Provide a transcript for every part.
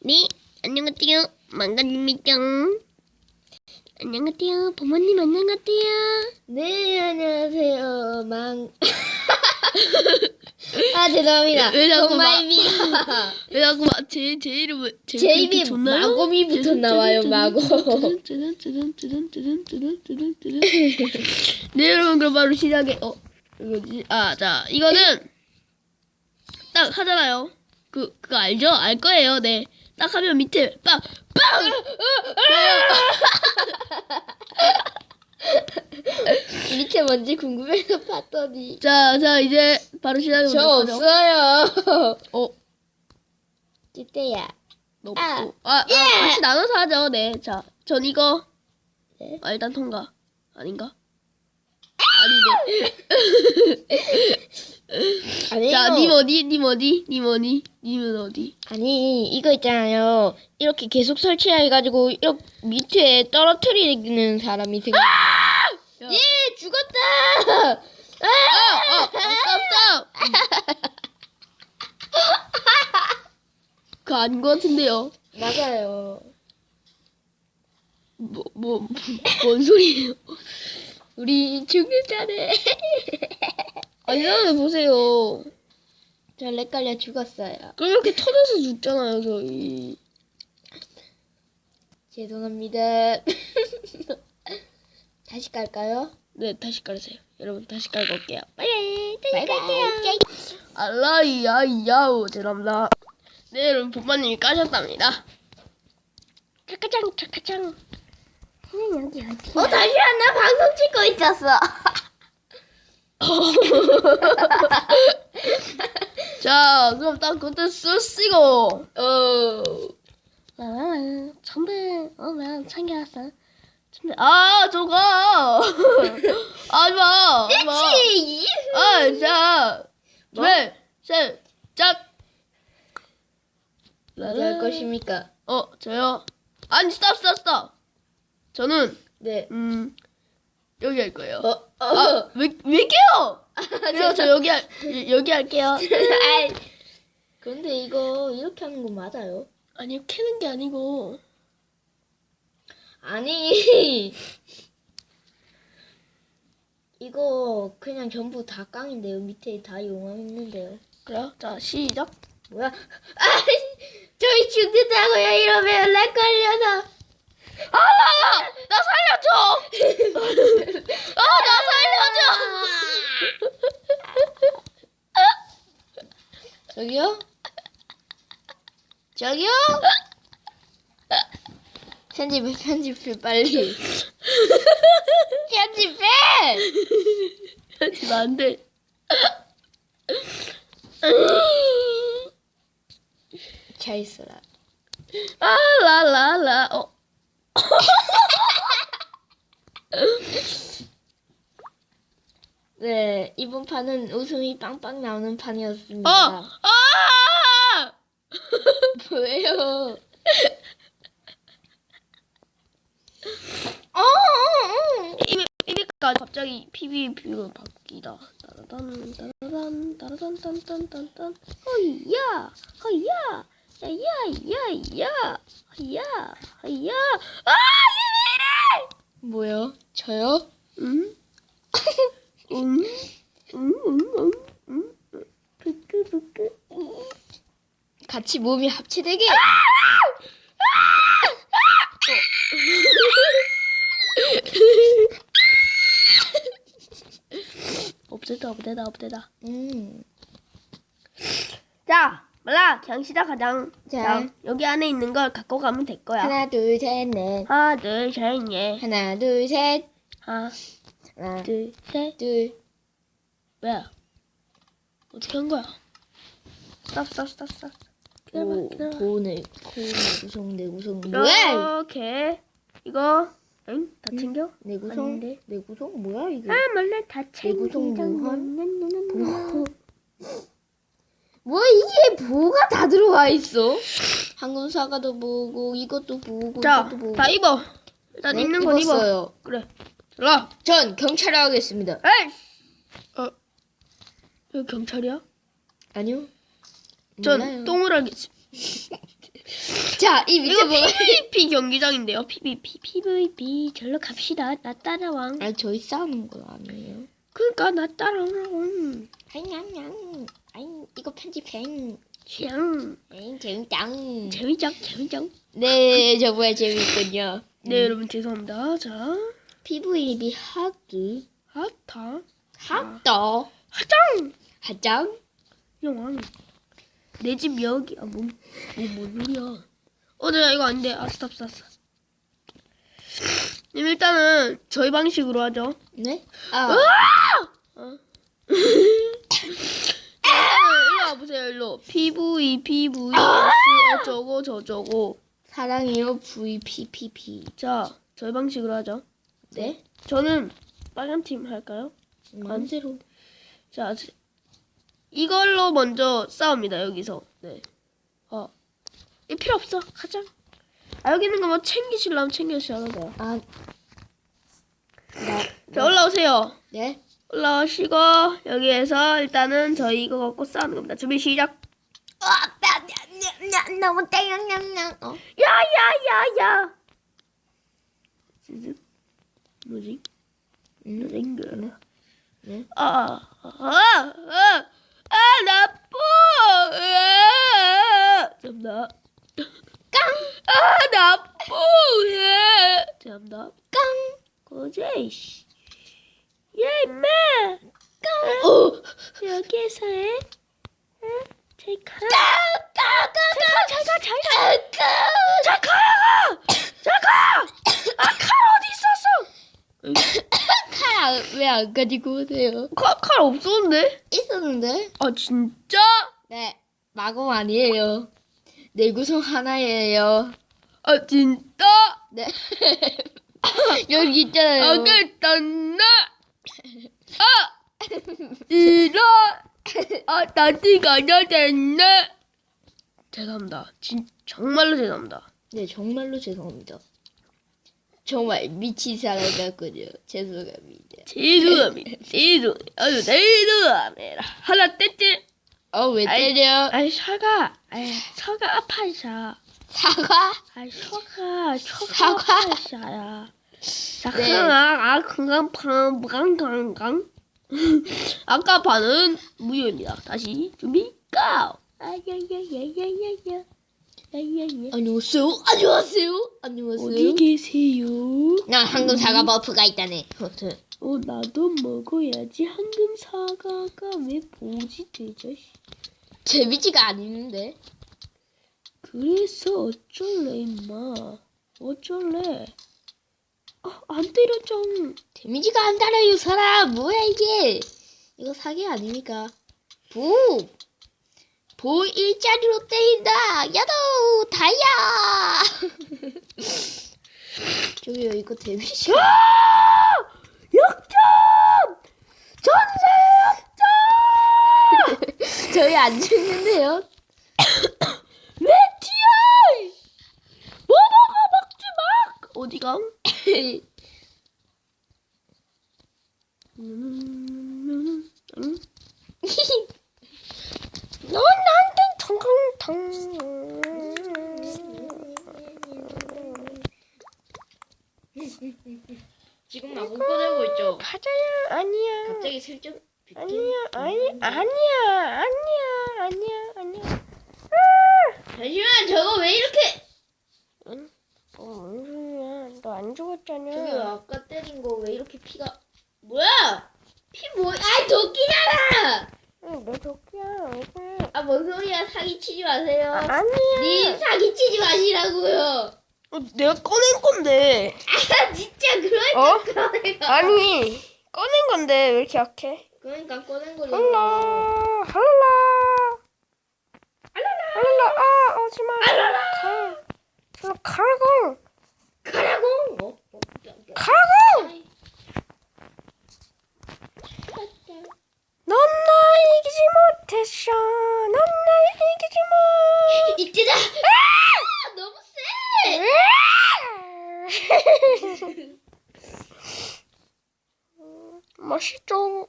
네, 안녕하세요. 망가입니다. 안녕하세요. 부모님 안녕하세요. 네, 안녕하세요. 망. 아, 죄송합니다. 왜 자꾸 막- 정말입니다. 왜 자꾸 막 제, 제 이름을 제, 제 입에 마곰이부터 나와요, 마곰. 네 여러분 그럼 바로 시작해 어 이거지 아 자 이거는 딱 하잖아요 그 그거 알죠 알 거예요 네 딱 하면 밑에 빵 빵 밑에 뭔지 궁금해서 봤더니. 자 자 이제 바로 시작해 저 보도록 하죠 없어요. 어 찌떼야. 너 아, 없고 아, 아 같이 나눠서 하죠 네 자 전 이거 네. 아, 일단 통과 아닌가 아니네 아니요. 자, 님 어디? 님 어디? 님 어디? 님은 어디? 아니, 이거 있잖아요. 이렇게 계속 설치해가지고, 이렇게 밑에 떨어뜨리는 사람이 생겨. 야. 예, 죽었다! 아, 아, 아, 스톱, 스톱! 그거 아닌 것 같은데요. 맞아요. 뭐, 뭐, 뭔 소리예요? 우리 죽는다네. 아니, 나 보세요. 저 렉갈려 죽었어요. 그럼 이렇게 터져서 죽잖아요, 저희. 죄송합니다. 다시 갈까요? 네, 다시 깔으세요. 여러분, 다시 깔고 올게요. 빨리, 다시 갈게요. 알라이, 야 이, 야우. 죄송합니다. 네, 여러분, 본마님이 까셨답니다. 차카짱, 차카짱. 선생님, 여기 어디? 어, 잠시만, 나 방송 찍고 있었어. 자, 그럼 딱 그때 쓰시고. 어. 나는 전부 오면 챙겨왔어. 근데 아 저거 하지마 하지마 치! 아자 뭐? 둘셋짝 어디 할 것입니까? 어 저요 아니 스탑 스탑 스탑 저는 네. 음 여기 할 거예요 어, 어. 아 왜왜 깨요 그래요 저 여기 할 여기 할게요 아이. 그런데 이거 이렇게 하는 거 맞아요? 아니요 캐는 게 아니고 아니. 이거 그냥 전부 다 깡인데요. 밑에 다 용암 있는데요. 그래요 자 시작 뭐야? 아이, 저희 죽는다고요. 이러면 렉 걸려서. 아나 나 살려줘 아 나 살려줘 저기요? 저기요? 편집해, 편집해, 빨리. 편집해! 하지마 안돼 잘 있어라. 아 라 라 라 어 네, 이번 판은 웃음이 빵빵 나오는 판이었습니다. 어! 아! 왜요? 어, 어, 어. 이미 이미까지 갑자기 PVP로 바뀌다. 따라단 따라단 따라단 딴딴딴딴 허이야 허이야 야야야야 허이야 아 뭐요? 저요? 이왜 이래? 음음음음음 부끄 부끄 같이 몸이 합체되게. 없애다 없애다 없애다. 음. 자 몰라 그냥 시작하자. 자. 자 여기 안에 있는 걸 갖고 가면 될 거야. 하나, 둘, 셋, 넷. 하나 둘셋 넷. 하나, 둘, 셋. 하나 하나, 둘셋 둘. 뭐야? 어떻게 한 거야? 스탑 스탑 스탑 스탑 기다려봐 오, 기다려봐 고네, 고네 구성, 내 구성. 뭐야? 이렇게 이거 응? 다 챙겨? 내 구성, 아닌데. 내 구성 뭐야 이게? 아 몰라 다 내구성 챙긴다 무한? 뭐 이게 뭐가 다 들어가 있어? 황금 사과도 보고 이것도 보고 자, 이것도 보고. 다 입어 일단 네, 입는 건 입어 입었어요. 그래 들어가 전 경찰에 하겠습니다. 에이 어 여기 경찰이야? 아니요. 전 몰라요. 똥을 하겠습니다 자, 이 밑에 이거 뭐가 PVP 경기장인데요. PVP, PVP. 절로 갑시다. 나 따라와. 아, 저희 싸우는 건 아니에요. 그러니까 나 따라오라고. 아잉, 아잉, 이거 편집해. 냥. 에잉, 재밌당. 재미장, 재미장. 네, 정말 재밌군요. 네, 여러분 죄송합니다. 자, PVB 하드. 하타. 하더. 하장. 하장. 영왕. 내 집 여기. 아, 뭐, 뭐, 뭔 소리야. 어, 내가 이거 아닌데. 아, 스탑, 스탑, 스탑. 님, 일단은 저희 방식으로 하죠. 네? 아, 어. 일단은 일로 와보세요, 일로. PV, PV, S, 어쩌고, 저쩌고. 사랑해요, VPPP. 자, 저희 방식으로 하죠. 네? 저는 빨간 팀 할까요? 만세로. 자, 지- 이걸로 먼저 싸웁니다, 여기서. 네. 어. 이 필요 없어. 가자. 아, 여기 있는 거 뭐 챙기시려면 챙겨주셔도 돼요. 아, 나, 자, 올라오세요. 네? 올라오시고, 여기에서 일단은 저희 이거 갖고 싸우는 겁니다. 준비 시작. 아, 너무 땡냥냥냥. 어? 야, 야, 야, 야. 지금 뭐지? 음? 랭글. 네? 아, 아, 아, 아, 아. 아, 잠다. 깡! 아. 아, 잠다. 깡! 고제 씨. 야, 임마. 깡! 어! 여기에서의 응? 잘 가. 까, 까, 까, 잘 가, 잘 가, 잘 가. 까, 까. 잘 가. 잘 가. 아, 칼 어디 있었어? 칼 왜 안 가지고 오세요? 칼, 칼 없었는데? 있었는데? 아, 진짜? 네, 마검 아니에요. 내구성 하나예요. 아, 진짜? 네. 여기 있잖아요. 알겠단나. 아, 이런. 아, 나한테가 아니야 됐네. 죄송합니다. 진 정말로 죄송합니다. 네, 정말로 죄송합니다. 정말 미친 사람 같군요. 죄송합니다. 죄송합니다. 죄송. 아유, 죄송합니다. 하나 떼지. 어, 왜 아이, 때려? 아이, 사과. 아이, 사과 아파이사. 사과? 아이, 사과. 사과 사과? 아파이사야. 자, 네. 그럼 아, 건강, 방, 방, 건강. 아까 반은 무효입니다. 다시 준비, 고! 아야야야야야야. 야야야. 안녕하세요. 안녕하세요. 안녕하세요. 어디 계세요? 나 황금 사과 버프가 있다네. 어, 나도 먹어야지. 황금 사과가 왜 보지, 돼자식. 재미지가 아닌데. 그래서 어쩔래, 임마. 어쩔래. 아, 안 때렸잖아. 데미지가 안 달아요, 사람. 뭐야, 이게. 이거 사기 아닙니까? 보! 보 일자리로 때린다! 야도! 다이아! 저기요, 이거 데미지. 아! 역전! 전세 역전! 저희 안 죽는데요? 왜 튀어! 뭐뭐가 먹지 마! 어디가? 음, 음. 넌 나한테 텅텅텅. 지금 나 못 꺼내고 있죠? 가자야, 아니야. 갑자기 슬쩍. 아니야, 아니, 아니야, 아니야, 아니야, 아니야. 잠시만, 저거 왜 이렇게. 응? 어, 뭔 소리야. 죽었잖아. 저기요, 아까 때린 거 왜 이렇게 피가. 뭐야! 피 뭐, 아, 도끼잖아! 응, 내 도끼야. 왜? 아, 뭔 소리야. 사기 치지 마세요. 아니야. 님 사기 치지 마시라고요. 어, 내가 꺼낸 건데. 아, 진짜 그러니까 어? 꺼내가. 아니, 꺼낸 건데 왜 이렇게 약해? 그러니까 꺼낸 거죠. 할라, 할라. 할라, 아, 오지 마. 가. 저 가라고. 가라고. 어? 어, 야, 야. 가라고. 아이. 넌나 이기지 못했어. 넌나 이기지 못. 이때다. 아! 너무 세. 맛있죠?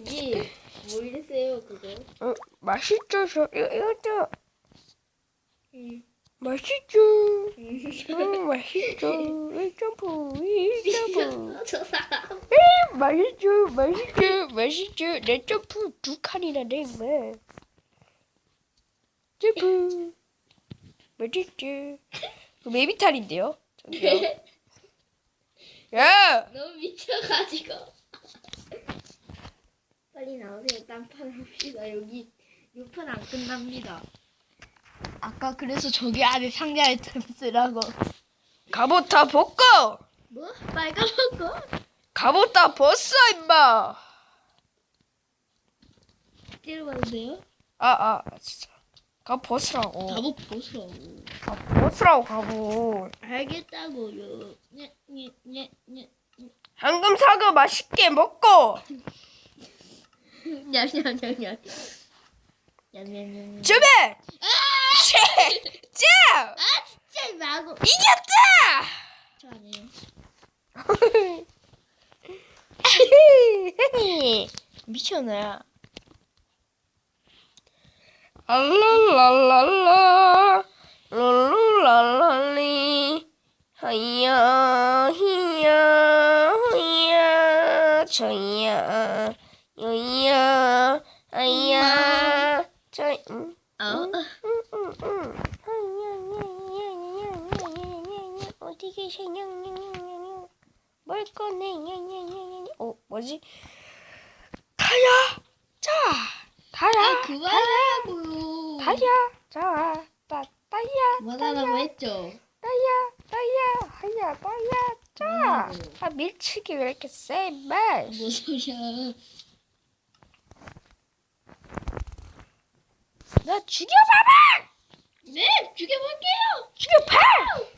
님, 뭐 이랬어요, 그거? 어, 맛있죠? 저 이거 이것도 응. 맛있죠. 음, 맛있죠. 이 점프, 이 점프. 저 사람. 음, 맛있죠, 맛있죠, 맛있죠. 내 점프 두 칸이나 냈네. 점프. 맛있죠. 그 메비탈인데요. 저기요. 야! 너무 미쳐가지고. 빨리 나오세요. 딴판 합시다. 여기 6판 안 끝납니다. 아까 그래서 저기 안에 상자에 좀 쓰라고. 갑옷 다 벗고! 뭐? 빨간 거? 갑옷 다 벗어, 임마! 찌르봐도 돼요? 아, 아, 진짜. 갑옷 벗으라고. 갑옷 벗으라고. 아, 벗으라고, 갑옷. 알겠다고요. 네, 네, 네, 네. 황금 사과 맛있게 먹고! 냠냠냠냠. 냠냠냠. 준비! 자! 자! 아 진짜. 이겼다! 저. 미쳤네. 알랄랄랄라 룰루랄랄리 하야 히야 히야 저야 아야 저 음. 어? 어디 계시냐? 뭘 꺼내? 어 뭐지? 다야, 자, 다야, 아 그만하라고요. 다야, 자, 따, 따야, 그만하라고 했죠. 따야, 따야, 하야, 따야, 자. 아 밀치기 왜 이렇게 세, 말? 뭔 소리야? 나 죽여봐봐! 네, 죽여볼게요. 죽여봐!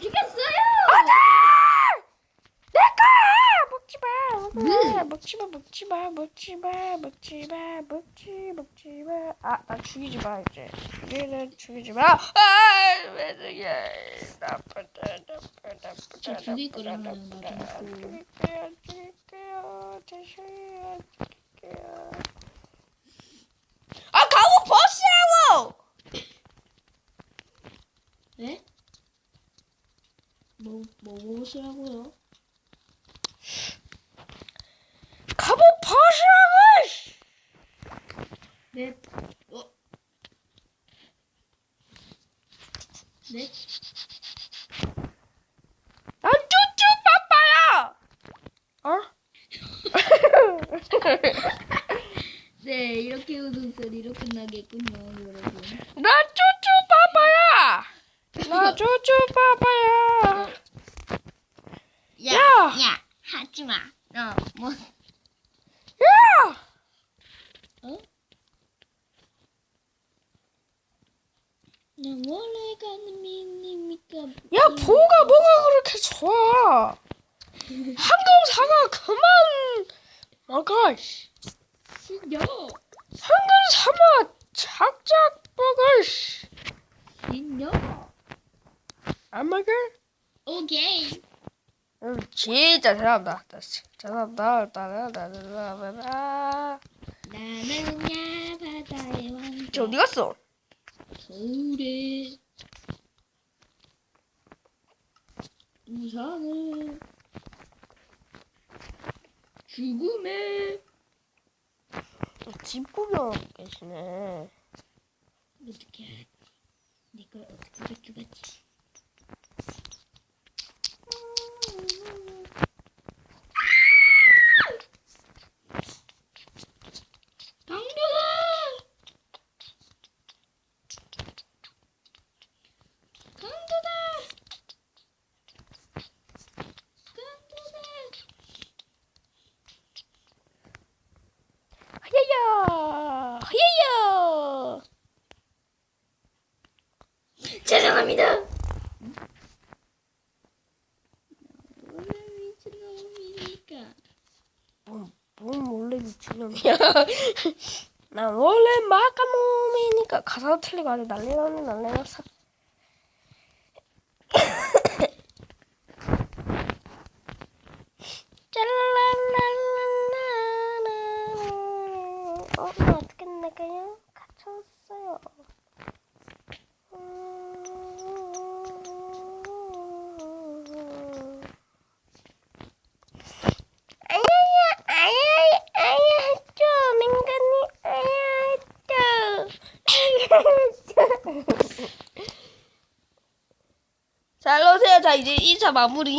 죽였어요. 안돼! 내꺼! 먹지 마! 음. 먹지 마! 먹지 마! 먹지 마! 먹지 마! 먹지 먹지 마! 아, 나 죽이지 마 이제. 얘는 죽이지 마! 아, 왜 죽여? 나쁘다, 나쁘다, 나쁘다. 저 죽일 나쁘다, 거라면 나쁘다. 나도 먹고. 죽일게요, 죽일게요. 죄송해요, 죽일게요. 아, 가고 벗으라고! 네? 뭐, 뭐 무엇이라고요? 가고 벗으라고! 씨! 네. 어? 네? 난 쭈쭈 빠빠야! 어? 네, 이렇게 웃음소리로 끝나겠군요, 여러분. 나 쭈쭈 빠빠야! 나 쭈쭈 빠빠야! 야! 야! 야! 하지 마! 어, 뭐. 야! 어? 나 원래 가는 미니니까. 야, 보가 뭐가 그렇게 좋아? 한금 사과 그만 먹어. 씨. 신여! 한금 사과 작작 먹어. 씨. 신여! 안 먹어? 오케이! 응, 진짜 잘한다. 잘한다. 따라따라따라따라. 나는 야 바다의 왕자. 저 어디 갔어? 서울에 부산에 죽음에 집 구경 계시네. 어떻게 하지? 내걸 어떻게 가져가지? 강도다! 강도다! 강도다! 하야야, 하야야. 뭔, 뭔 원래 미친놈이야. 난 원래 마카놈이니까 가사가 틀리고 아주 난리 났네 난리 났어. 짤랄랄랄랄랄. 어, 어떻게 나가요? 찾았어요. 음. 아야야 아야야 아야 좀 인간이 아야 좀 자, 일로 오세요. 자, 이제 2차 마무리.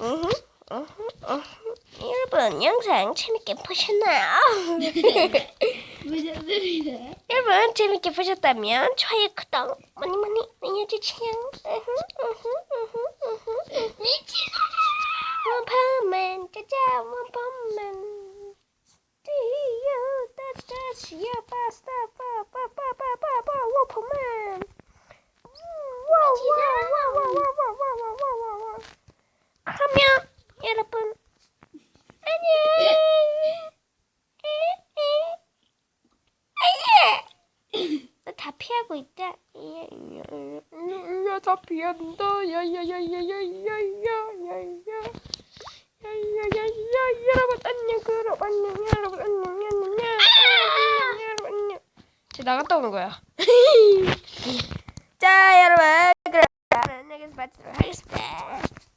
으흠, 으흠, 으흠. 여러분, 영상 재밌게 보셨나요? 무슨 소리래? 여러분, 재밌게 보셨다면 좋아요, 구독 많이 많이 으흠. 원펀맨, 짜자, 원펀맨. 디요, 따따시요, 파스타, 파파파파파파, 원펀맨. 그러면 여러분 안녕. 다 피하고 있다. 야다 피한다. 야야야야야야야야야야. 야야야야 여러분 안녕 그럼 안녕 여러분 안녕 안녕 안녕 안녕. 쟤 나갔다 오는 거야. birlikte yarın. Niggas back to the